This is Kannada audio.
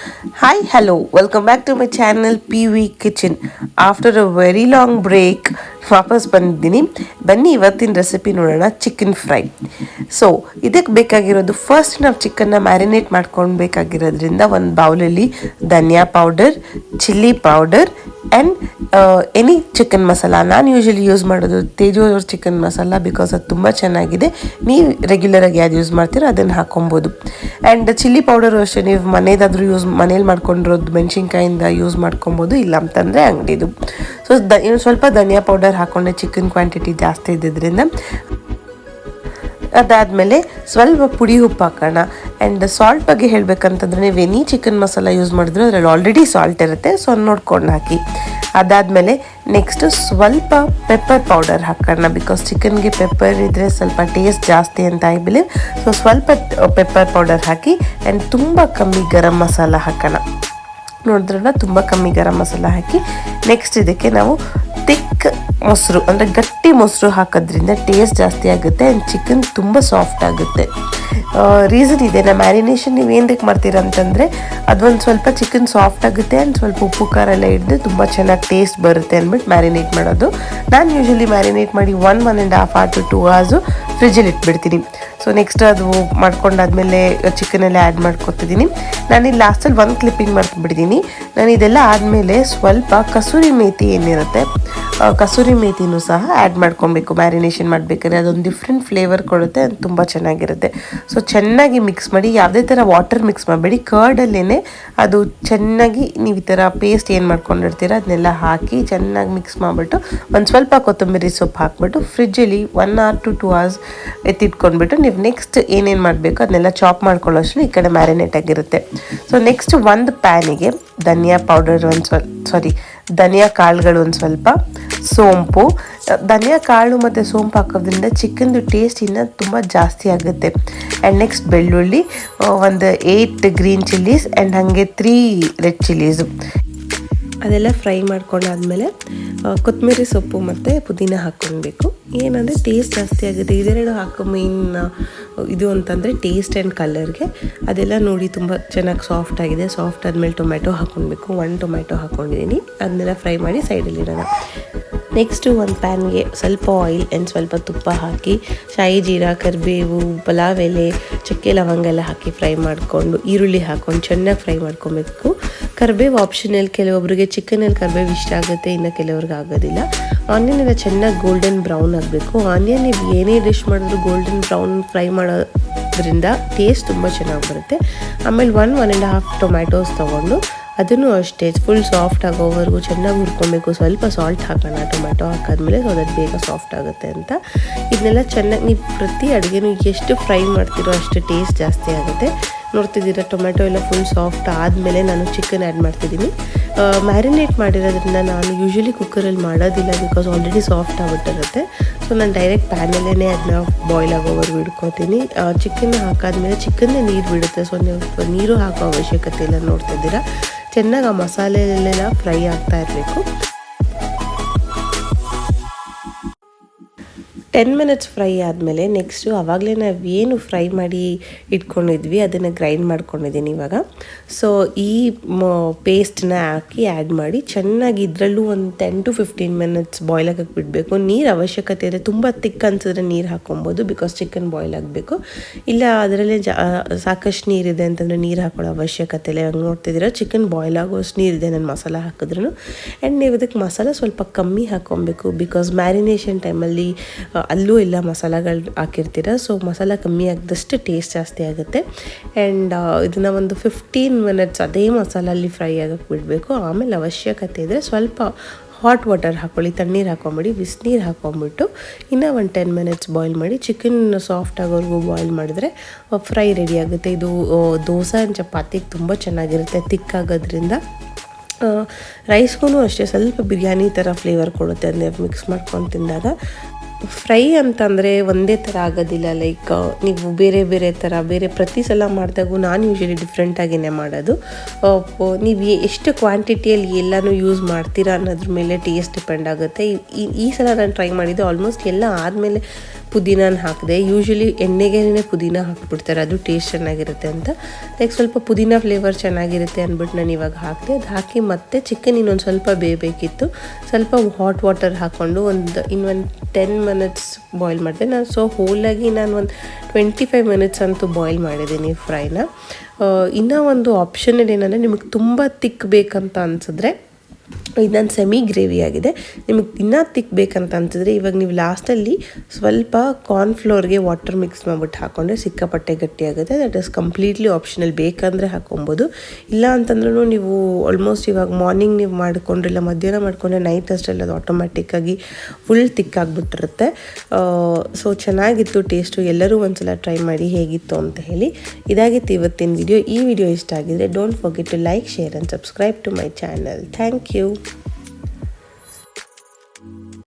Hi hello welcome back to my channel P V kitchen after a very long break ವಾಪಸ್ ಬಂದಿದ್ದೀನಿ. ಬನ್ನಿ ಇವತ್ತಿನ ರೆಸಿಪಿ ನೋಡೋಣ ಚಿಕನ್ ಫ್ರೈ ಸೊ ಇದಕ್ಕೆ ಬೇಕಾಗಿರೋದು ಫಸ್ಟ್ ನಾವು ಚಿಕನ್ನ ಮ್ಯಾರಿನೇಟ್ ಮಾಡ್ಕೊಳ್ಬೇಕಾಗಿರೋದ್ರಿಂದ ಒಂದು ಬೌಲಲ್ಲಿ ಧನಿಯಾ powder chilli powder and any chicken masala ನಾನು ಯೂಶಲಿ ಯೂಸ್ ಮಾಡೋದು ತೇಜು ಅವ್ರ ಚಿಕನ್ ಮಸಾಲ ಬಿಕಾಸ್ ಅದು ತುಂಬ ಚೆನ್ನಾಗಿದೆ. ನೀವು ರೆಗ್ಯುಲರಾಗಿ ಯಾವ್ದು ಯೂಸ್ ಮಾಡ್ತೀರೋ ಅದನ್ನು ಹಾಕೊಬೋದು ಆ್ಯಂಡ್ ಚಿಲ್ಲಿ ಪೌಡರು ಅಷ್ಟೇ, ನೀವು ಮನೇದಾದರೂ ಯೂಸ್ ಮನೇಲಿ ಮಾಡ್ಕೊಂಡಿರೋದು ಮೆಣಸಿನ್ಕಾಯಿಂದ ಯೂಸ್ ಮಾಡ್ಕೊಬೋದು, ಇಲ್ಲ ಅಂತಂದರೆ ಅಂಗಡಿದು. ಸೊ ದ, ಇನ್ನು ಸ್ವಲ್ಪ ಧನಿಯಾ ಪೌಡರ್ ಹಾಕ್ಕೊಂಡೆ ಚಿಕನ್ ಕ್ವಾಂಟಿಟಿ ಜಾಸ್ತಿ ಇದ್ದಿದ್ದರಿಂದ ಅದಾದಮೇಲೆ ಸ್ವಲ್ಪ ಪುಡಿ ಉಪ್ಪು ಹಾಕೋಣ. ಆ್ಯಂಡ್ ಸಾಲ್ಟ್ ಬಗ್ಗೆ ಹೇಳಬೇಕಂತಂದ್ರೆ ನೀವು ಎನಿ ಚಿಕನ್ ಮಸಾಲ ಯೂಸ್ ಮಾಡಿದ್ರು ಅದರಲ್ಲಿ ಆಲ್ರೆಡಿ ಸಾಲ್ಟ್ ಇರುತ್ತೆ. ಸೊ ನೋಡ್ಕೊಂಡು ಹಾಕಿ. ಅದಾದಮೇಲೆ ನೆಕ್ಸ್ಟ್ ಸ್ವಲ್ಪ ಪೆಪ್ಪರ್ ಪೌಡರ್ ಹಾಕೋಣ. ಬಿಕಾಸ್ ಚಿಕನ್ಗೆ ಪೆಪ್ಪರ್ ಇದ್ದರೆ ಸ್ವಲ್ಪ ಟೇಸ್ಟ್ ಜಾಸ್ತಿ ಅಂತ ಐ ಬಿಲೀವ್ ಸೊ ಸ್ವಲ್ಪ ಪೆಪ್ಪರ್ ಪೌಡರ್ ಹಾಕಿ ಆ್ಯಂಡ್ ತುಂಬ ಕಮ್ಮಿ ಗರಂ ಮಸಾಲ ಹಾಕೋಣ. ನೋಡಿದ್ರಲ್ಲ, ತುಂಬ ಕಮ್ಮಿ ಗರಂ ಮಸಾಲ ಹಾಕಿ. ನೆಕ್ಸ್ಟ್ ಇದಕ್ಕೆ ನಾವು ತಿಕ್ ಮೊಸರು, ಅಂದರೆ ಗಟ್ಟಿ ಮೊಸರು ಹಾಕೋದ್ರಿಂದ ಟೇಸ್ಟ್ ಜಾಸ್ತಿ ಆಗುತ್ತೆ ಆ್ಯಂಡ್ ಚಿಕನ್ ತುಂಬ ಸಾಫ್ಟ್ ಆಗುತ್ತೆ. ರೀಸನ್ ಇದೆ. ನಾ ಮ್ಯಾರಿನೇಷನ್ ನೀವು ಏನಕ್ಕೆ ಮಾಡ್ತೀರಾ ಅಂತಂದರೆ ಅದೊಂದು ಸ್ವಲ್ಪ ಚಿಕನ್ ಸಾಫ್ಟ್ ಆಗುತ್ತೆ ಆ್ಯಂಡ್ ಸ್ವಲ್ಪ ಉಪ್ಪು, ಖಾರ ಎಲ್ಲ ಹಿಡಿದು ತುಂಬ ಚೆನ್ನಾಗಿ ಟೇಸ್ಟ್ ಬರುತ್ತೆ ಅಂದ್ಬಿಟ್ಟು ಮ್ಯಾರಿನೇಟ್ ಮಾಡೋದು. ನಾನು ಯೂಶಲಿ ಮ್ಯಾರಿನೇಟ್ ಮಾಡಿ one one and half or to two hours ಫ್ರಿಜ್ಜಲ್ಲಿ ಇಟ್ಬಿಡ್ತೀನಿ. ಸೊ ನೆಕ್ಸ್ಟ್ ಅದು ಮಾಡ್ಕೊಂಡಾದ್ಮೇಲೆ ಚಿಕನೆಲ್ಲ ಆ್ಯಡ್ ಮಾಡ್ಕೊತಿದ್ದೀನಿ. ನಾನಿಲ್ಲಿ ಲಾಸ್ಟಲ್ಲಿ ಒಂದು ಕ್ಲಿಪ್ಪಿಂಗ್ ಮಾಡ್ಕೊಂಡ್ಬಿಟ್ಟಿದ್ದೀನಿ ನಾನು ಇದೆಲ್ಲ ಆದಮೇಲೆ ಸ್ವಲ್ಪ ಕಸೂರಿ ಮೇಥಿ ಏನಿರುತ್ತೆ ಕಸೂರಿ ಮೇಥಿನೂ ಸಹ ಆ್ಯಡ್ ಮಾಡ್ಕೊಬೇಕು. ಮ್ಯಾರಿನೇಷನ್ ಮಾಡಬೇಕಾದ್ರೆ ಅದೊಂದು ಡಿಫ್ರೆಂಟ್ ಫ್ಲೇವರ್ ಕೊಡುತ್ತೆ, ಅದು ತುಂಬ ಚೆನ್ನಾಗಿರುತ್ತೆ. ಸೊ ಚೆನ್ನಾಗಿ ಮಿಕ್ಸ್ ಮಾಡಿ, ಯಾವುದೇ ಥರ ವಾಟರ್ ಮಿಕ್ಸ್ ಮಾಡಬೇಡಿ. ಕರ್ಡಲ್ಲೇ ಅದು ಚೆನ್ನಾಗಿ ನೀವು ಈ ಥರ ಪೇಸ್ಟ್ ಏನು ಮಾಡ್ಕೊಂಡಿರ್ತೀರ ಅದನ್ನೆಲ್ಲ ಹಾಕಿ ಚೆನ್ನಾಗಿ ಮಿಕ್ಸ್ ಮಾಡಿಬಿಟ್ಟು, ಒಂದು ಸ್ವಲ್ಪ ಕೊತ್ತಂಬರಿ ಸೊಪ್ಪು ಹಾಕ್ಬಿಟ್ಟು ಫ್ರಿಜ್ಜಲ್ಲಿ one or to two hours ಎತ್ತಿಟ್ಕೊಂಡ್ಬಿಟ್ಟು ನೀವು ನೆಕ್ಸ್ಟ್ ಏನೇನು ಮಾಡಬೇಕು, ಅದನ್ನೆಲ್ಲ ಚಾಪ್ ಮಾಡ್ಕೊಳ್ಳೋಷ್ಟು ಈ ಕಡೆ ಮ್ಯಾರಿನೇಟ್ ಆಗಿರುತ್ತೆ. ಸೊ ನೆಕ್ಸ್ಟ್ ಒಂದು ಪ್ಯಾನಿಗೆ ಧನಿಯಾ ಪೌಡರ್ ಒಂದು ಸ್ವಲ್ಪ ಸಾರಿ ಧನಿಯಾ ಕಾಳುಗಳು ಒಂದು ಸ್ವಲ್ಪ, ಸೋಂಪು. ಧನಿಯಾ ಕಾಳು ಮತ್ತು ಸೋಂಪು ಹಾಕೋದ್ರಿಂದ ಚಿಕನ್ದು ಟೇಸ್ಟ್ ಇನ್ನೂ ತುಂಬ ಜಾಸ್ತಿ ಆಗುತ್ತೆ. ಆ್ಯಂಡ್ ನೆಕ್ಸ್ಟ್ ಬೆಳ್ಳುಳ್ಳಿ ಒಂದು ಏಯ್ಟ್ ಗ್ರೀನ್ ಚಿಲ್ಲೀಸ್ ಆ್ಯಂಡ್ ಹಾಗೆ ತ್ರೀ ರೆಡ್ ಚಿಲ್ಲೀಸು ಅದೆಲ್ಲ ಫ್ರೈ ಮಾಡ್ಕೊಂಡಾದ್ಮೇಲೆ ಕೊತ್ತಂಬರಿ ಸೊಪ್ಪು ಮತ್ತು ಪುದೀನ ಹಾಕ್ಕೊಳ್ಬೇಕು. ಏನಂದರೆ ಟೇಸ್ಟ್ ಜಾಸ್ತಿ ಆಗುತ್ತೆ. ಇದೆರಡು ಹಾಕೋ ಮೇನ್ ಇದು ಅಂತಂದರೆ ಟೇಸ್ಟ್ ಆ್ಯಂಡ್ ಕಲರ್ಗೆ ಅದೆಲ್ಲ ನೋಡಿ ತುಂಬ ಚೆನ್ನಾಗಿ ಸಾಫ್ಟ್ ಆಗಿದೆ. ಸಾಫ್ಟ್ ಆದಮೇಲೆ ಟೊಮ್ಯಾಟೊ ಹಾಕ್ಕೊಳ್ಬೇಕು ಒಂದು ಟೊಮ್ಯಾಟೊ ಹಾಕ್ಕೊಂಡಿದ್ದೀನಿ ಅದನ್ನೆಲ್ಲ ಫ್ರೈ ಮಾಡಿ ಸೈಡಲ್ಲಿ ಇಡೋಣ ನೆಕ್ಸ್ಟು ಒಂದು ಪ್ಯಾನ್ಗೆ ಸ್ವಲ್ಪ ಆಯಿಲ್ ಆ್ಯಂಡ್ ಸ್ವಲ್ಪ ತುಪ್ಪ ಹಾಕಿ, ಶಾಯಿ ಜೀರಾ, ಕರಿಬೇವು ಪಲಾವ್ ಎಲೆ ಚಕ್ಕೆ ಲವಂಗ ಎಲ್ಲ ಹಾಕಿ ಫ್ರೈ ಮಾಡಿಕೊಂಡು, ಈರುಳ್ಳಿ ಹಾಕ್ಕೊಂಡು ಚೆನ್ನಾಗಿ ಫ್ರೈ ಮಾಡ್ಕೊಬೇಕು. ಕರಿಬೇವು ಆಪ್ಷನಲ್ ಕೆಲವೊಬ್ಬರಿಗೆ ಚಿಕನಲ್ಲಿ ಕರಿಬೇವು ಇಷ್ಟ ಆಗುತ್ತೆ, ಇನ್ನು ಕೆಲವ್ರಿಗೆ ಆಗೋದಿಲ್ಲ. ಆನಿಯನ್ ಎಲ್ಲ ಚೆನ್ನಾಗಿ ಗೋಲ್ಡನ್ ಬ್ರೌನ್ ಆಗಬೇಕು. ಆನಿಯನ್ ನೀವು ಏನೇ ಡಿಶ್ ಮಾಡಿದ್ರು ಗೋಲ್ಡನ್ ಬ್ರೌನ್ ಫ್ರೈ ಮಾಡೋದ್ರಿಂದ ಟೇಸ್ಟ್ ತುಂಬ ಚೆನ್ನಾಗಿ ಬರುತ್ತೆ. ಆಮೇಲೆ one one and half tomatoes ತೊಗೊಂಡು ಅದನ್ನು ಅಷ್ಟೇ ಫುಲ್ ಸಾಫ್ಟ್ ಆಗೋವರೆಗೂ ಚೆನ್ನಾಗಿ ಹುರ್ಕೊಬೇಕು. ಸ್ವಲ್ಪ ಸಾಲ್ಟ್ ಹಾಕೋಣ ಟೊಮೆಟೊ ಹಾಕಾದ್ಮೇಲೆ ಸೊ ಅದು ಬೇಗ ಸಾಫ್ಟ್ ಆಗುತ್ತೆ ಅಂತ. ಇದನ್ನೆಲ್ಲ ಚೆನ್ನಾಗಿ, ನೀವು ಪ್ರತಿ ಅಡುಗೆನೂ ಎಷ್ಟು ಫ್ರೈ ಮಾಡ್ತೀರೋ ಅಷ್ಟು ಟೇಸ್ಟ್ ಜಾಸ್ತಿ ಆಗುತ್ತೆ. ನೋಡ್ತಿದ್ದೀರಾ ಟೊಮೆಟೊ ಎಲ್ಲ ಫುಲ್ ಸಾಫ್ಟ್ ಆದಮೇಲೆ ನಾನು ಚಿಕನ್ ಆ್ಯಡ್ ಮಾಡ್ತಿದ್ದೀನಿ. ಮ್ಯಾರಿನೇಟ್ ಮಾಡಿರೋದ್ರಿಂದ ನಾನು ಯೂಶ್ವಲಿ ಕುಕ್ಕರಲ್ಲಿ ಮಾಡೋದಿಲ್ಲ ಬಿಕಾಸ್ ಆಲ್ರೆಡಿ ಸಾಫ್ಟ್ ಆಗಿಬಿಟ್ಟಿರುತ್ತೆ. ಸೊ ನಾನು ಡೈರೆಕ್ಟ್ ಪ್ಯಾನಲ್ಲೇ ಅದನ್ನ ಬಾಯ್ಲ್ ಆಗೋವರೆಗೂ ಇಟ್ಕೊತೀನಿ. ಚಿಕನ್ ಹಾಕಾದ್ಮೇಲೆ ಚಿಕನ್ನೇ ನೀರು ಬಿಡುತ್ತೆ. ಸೊ ನೀವು ನೀರು ಹಾಕೋ ಅವಶ್ಯಕತೆ ಇಲ್ಲ, ನೋಡ್ತಿದ್ದೀರಾ? ಚೆನ್ನಾಗಿ ಆ ಮಸಾಲೆಯಲ್ಲೆಲ್ಲ ಫ್ರೈ ಆಗ್ತಾ ಇರಬೇಕು. ಟೆನ್ ಮಿನಿಟ್ಸ್ ಫ್ರೈ ಆದಮೇಲೆ ನೆಕ್ಸ್ಟು ಆವಾಗಲೇ ನಾವು ಏನು ಫ್ರೈ ಮಾಡಿ ಇಟ್ಕೊಂಡಿದ್ವಿ, ಅದನ್ನು ಗ್ರೈಂಡ್ ಮಾಡ್ಕೊಂಡಿದ್ದೀನಿ ಇವಾಗ. ಸೊ ಈ ಪೇಸ್ಟನ್ನ ಹಾಕಿ ಆ್ಯಡ್ ಮಾಡಿ ಚೆನ್ನಾಗಿ ಇದರಲ್ಲೂ ಒಂದು ten to fifteen minutes boil ಆಗಕ್ಕೆ ಬಿಡಬೇಕು. ನೀರು ಅವಶ್ಯಕತೆ ಇದೆ. ತುಂಬ ತಿಕ್ ಅನ್ಸಿದ್ರೆ ನೀರು ಹಾಕೊಬೋದು ಬಿಕಾಸ್ ಚಿಕನ್ ಬಾಯ್ಲ್ ಆಗಬೇಕು. ಇಲ್ಲ, ಅದರಲ್ಲೇ ಜಾ ಸಾಕಷ್ಟು ನೀರಿದೆ ಅಂತಂದರೆ ನೀರು ಹಾಕೊಳ್ಳೋ ಅವಶ್ಯಕತೆ ಇಲ್ಲ. ಇವಾಗ ನೋಡ್ತಿದ್ದೀರಾ? ಚಿಕನ್ ಬಾಯ್ಲ್ ಆಗೋಷ್ಟು ನೀರಿದೆ ನಾನು ಮಸಾಲ ಹಾಕಿದ್ರು ಆ್ಯಂಡ್ ನೀವು ಇದಕ್ಕೆ ಮಸಾಲ ಸ್ವಲ್ಪ ಕಮ್ಮಿ ಹಾಕ್ಕೊಬೇಕು ಬಿಕಾಸ್ ಮ್ಯಾರಿನೇಷನ್ ಟೈಮಲ್ಲಿ ಅಲ್ಲೂ ಎಲ್ಲ ಮಸಾಲಗಳು ಹಾಕಿರ್ತೀರ ಸೊ ಮಸಾಲ ಕಮ್ಮಿ ಆಗಿದಷ್ಟು ಟೇಸ್ಟ್ ಜಾಸ್ತಿ ಆಗುತ್ತೆ. ಆ್ಯಂಡ್ ಇದನ್ನು ಒಂದು ಫಿಫ್ಟೀನ್ ಮಿನಿಟ್ಸ್ ಅದೇ ಮಸಾಲಲ್ಲಿ ಫ್ರೈ ಆಗಕ್ಕೆ ಬಿಡಬೇಕು. ಆಮೇಲೆ ಅವಶ್ಯಕತೆ ಇದ್ದರೆ ಸ್ವಲ್ಪ ಹಾಟ್ ವಾಟರ್ ಹಾಕ್ಕೊಳ್ಳಿ ತಣ್ಣೀರು ಹಾಕೊಂಬಿಡಿ, ಬಿಸಿನೀರು ಹಾಕೊಂಬಿಟ್ಟು ಇನ್ನೂ ಒಂದು ಟೆನ್ ಮಿನಿಟ್ಸ್ ಬಾಯ್ಲ್ ಮಾಡಿ ಚಿಕನ್ ಸಾಫ್ಟ್ ಆಗೋವರೆಗೂ ಬಾಯ್ಲ್ ಮಾಡಿದ್ರೆ ಫ್ರೈ ರೆಡಿ ಆಗುತ್ತೆ. ಇದು ದೋಸೆ ಆ್ಯಂಡ್ ಚಪಾತಿಗೆ ತುಂಬ ಚೆನ್ನಾಗಿರುತ್ತೆ ತಿಕ್ಕಾಗೋದ್ರಿಂದ. ರೈಸ್ಗೂ ಅಷ್ಟೇ, ಸ್ವಲ್ಪ ಬಿರಿಯಾನಿ ಥರ ಫ್ಲೇವರ್ ಕೊಡುತ್ತೆ. ಅಂದರೆ ಮಿಕ್ಸ್ ಮಾಡ್ಕೊಂಡು ತಿಂದಾಗ ಫ್ರೈ ಅಂತಂದರೆ ಒಂದೇ ಥರ ಆಗೋದಿಲ್ಲ ಲೈಕ್ ನೀವು ಬೇರೆ ಬೇರೆ ಥರ ಬೇರೆ ಪ್ರತಿ ಸಲ ಮಾಡಿದಾಗೂ ನಾನು ಯೂಶಲಿ ಡಿಫ್ರೆಂಟಾಗಿಯೇ ಮಾಡೋದು. ನೀವು ಎಷ್ಟು ಕ್ವಾಂಟಿಟಿಯಲ್ಲಿ ಎಲ್ಲನೂ ಯೂಸ್ ಮಾಡ್ತೀರಾ ಅನ್ನೋದ್ರ ಮೇಲೆ ಟೇಸ್ಟ್ ಡಿಪೆಂಡ್ ಆಗುತ್ತೆ. ಈ- ಈ- ಸಲ ನಾನು ಟ್ರೈ ಮಾಡಿದ್ದು ಆಲ್ಮೋಸ್ಟ್ ಎಲ್ಲ ಆದಮೇಲೆ ಪುದೀನಾನ ಹಾಕಿದೆ ಯೂಶ್ವಲಿ ಎಣ್ಣೆಗೇನೆ ಪುದೀನ ಹಾಕ್ಬಿಡ್ತಾರೆ, ಅದು ಟೇಸ್ಟ್ ಚೆನ್ನಾಗಿರುತ್ತೆ ಅಂತ. ಲೈಕ್ ಸ್ವಲ್ಪ ಪುದೀನ ಫ್ಲೇವರ್ ಚೆನ್ನಾಗಿರುತ್ತೆ ಅಂದ್ಬಿಟ್ಟು ನಾನು ಇವಾಗ ಹಾಕಿದೆ. ಅದು ಹಾಕಿ ಮತ್ತೆ ಚಿಕನ್ ಇನ್ನೊಂದು ಸ್ವಲ್ಪ ಬೇಯಬೇಕಿತ್ತು. ಸ್ವಲ್ಪ ಹಾಟ್ ವಾಟರ್ ಹಾಕ್ಕೊಂಡು ಒಂದು ಇನ್ನೊಂದು ಟೆನ್ ಮಿನಿಟ್ಸ್ ಬಾಯ್ಲ್ ಮಾಡಿದೆ. ನಾನು ಸೊ ಹೋಲಾಗಿ ನಾನು ಒಂದು ಟ್ವೆಂಟಿ ಫೈವ್ ಮಿನಿಟ್ಸ್ ಅಂತೂ ಬಾಯ್ಲ್ ಮಾಡಿದ್ದೀನಿ ಫ್ರೈನ ಇನ್ನೂ ಒಂದು ಆಪ್ಷನಲ್ ಏನಂದರೆ ನಿಮಗೆ ತುಂಬ ತಿಕ್ ಬೇಕಂತ ಅನಿಸಿದ್ರೆ ಇದು ನನ್ನ ಸೆಮಿ ಗ್ರೇವಿ ಆಗಿದೆ. ನಿಮಗೆ ಇನ್ನೂ ತಿಕ್ ಅಂತಿದ್ರೆ ಇವಾಗ ನೀವು ಲಾಸ್ಟಲ್ಲಿ ಸ್ವಲ್ಪ ಕಾರ್ನ್ಫ್ಲೋರ್ಗೆ ವಾಟರ್ ಮಿಕ್ಸ್ ಮಾಡಿಬಿಟ್ಟು ಹಾಕೊಂಡ್ರೆ ಸಿಕ್ಕಾಪಟ್ಟೆ ಗಟ್ಟಿಯಾಗುತ್ತೆ ದಟ್ ಇಸ್ ಕಂಪ್ಲೀಟ್ಲಿ ಆಪ್ಷನಲ್ ಬೇಕಂದರೆ ಹಾಕೊಬೋದು. ಇಲ್ಲ ಅಂತಂದ್ರೂ ನೀವು ಆಲ್ಮೋಸ್ಟ್ ಇವಾಗ ಮಾರ್ನಿಂಗ್ ನೀವು ಮಾಡಿಕೊಂಡ್ರೆ ಇಲ್ಲ ಮಧ್ಯಾಹ್ನ ಮಾಡಿಕೊಂಡ್ರೆ ನೈಟ್ ಅಷ್ಟೆಲ್ಲ ಅದು ಆಟೋಮ್ಯಾಟಿಕ್ಕಾಗಿ ಫುಲ್ ತಿಕ್ ಆಗಿಬಿಟ್ಟಿರುತ್ತೆ. ಸೊ ಚೆನ್ನಾಗಿತ್ತು ಟೇಸ್ಟು ಎಲ್ಲರೂ ಒಂದ್ಸಲ ಟ್ರೈ ಮಾಡಿ ಹೇಗಿತ್ತು ಅಂತ ಹೇಳಿ. ಇದಾಗಿತ್ತು ಇವತ್ತಿನ ವಿಡಿಯೋ ಈ ವಿಡಿಯೋ ಇಷ್ಟ ಆಗಿದ್ರೆ don't forget to like share and subscribe to my channel thank you